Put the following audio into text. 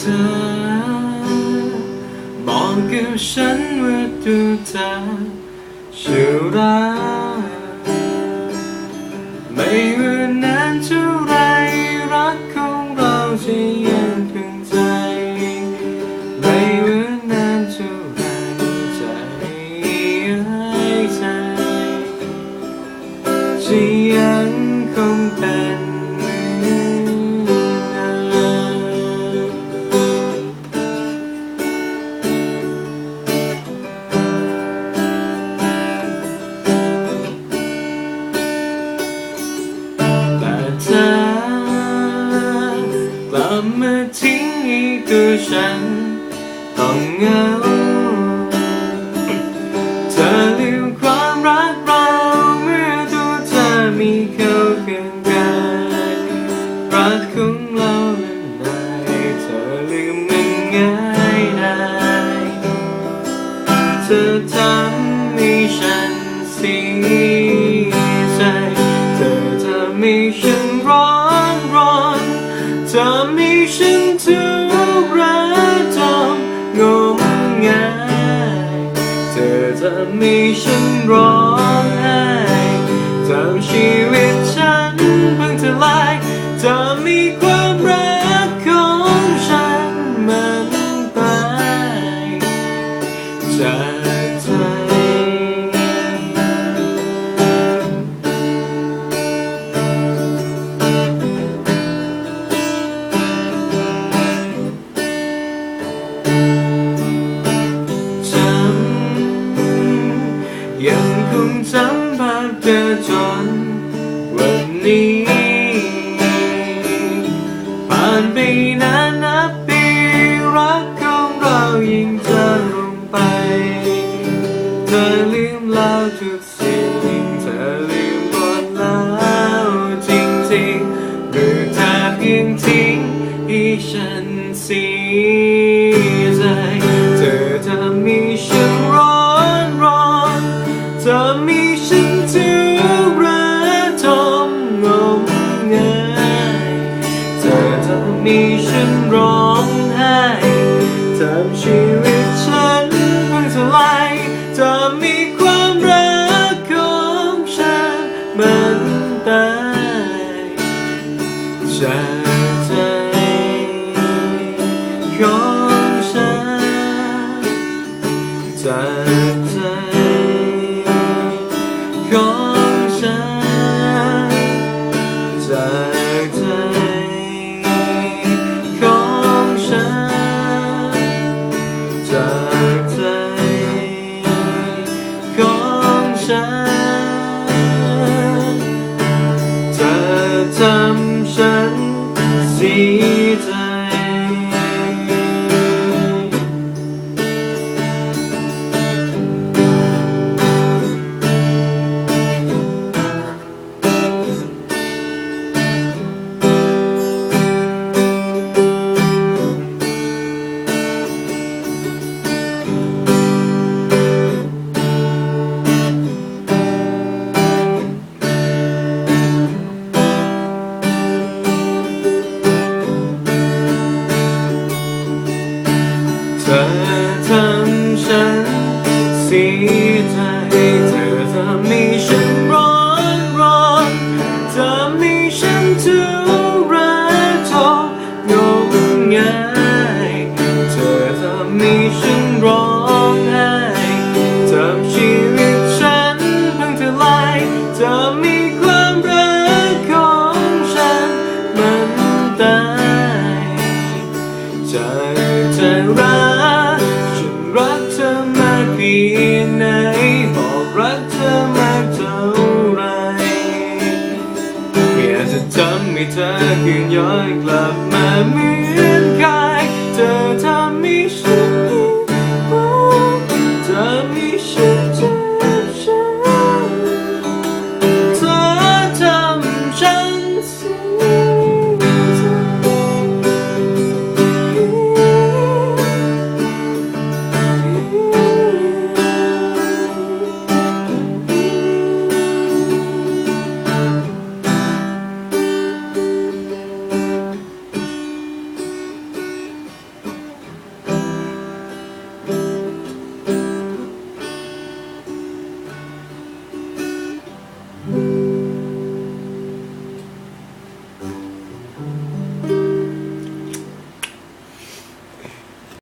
ธอ บอกกับฉันว่าตัวเธอชื่อรัก ฉันต้องเหงา เธอลืมความรักเราเมื่อตัวเธอมีเขาเคียงกายรักของเรานั้นได้เธอลืมมันง่ายได้เธอทำให้ฉันเสียใจเธอทำให้ฉันร้อน มีฉันร้องไห้ทำชีวิตฉันพังทลายเธอมีความ นานานนับปีรักของเรายิ่งจะลงไป เธอลืมแล้วทุกสิ่งเธอลืมหมดแล้วจริงๆหรือเธอเพียงทิ้งให้ฉัน ทำชีวิตฉันพังทลายจะมีความรักของฉันมันตายจากใจของฉัน เธอทำฉันเสียใจเธอทำให้ฉันร้อนร้อนเธอมีฉันทุกข์ระทมงมงายเธอทำให้ฉันร้องไห้ทำชีวิตฉันพังทลายเธอมีความรักของฉันมันตายจากเธอรัก ทำให้เธอคืนย้อยกลับมาเหมือนเคยเธอทำให้ฉันเธอทำให้ฉัน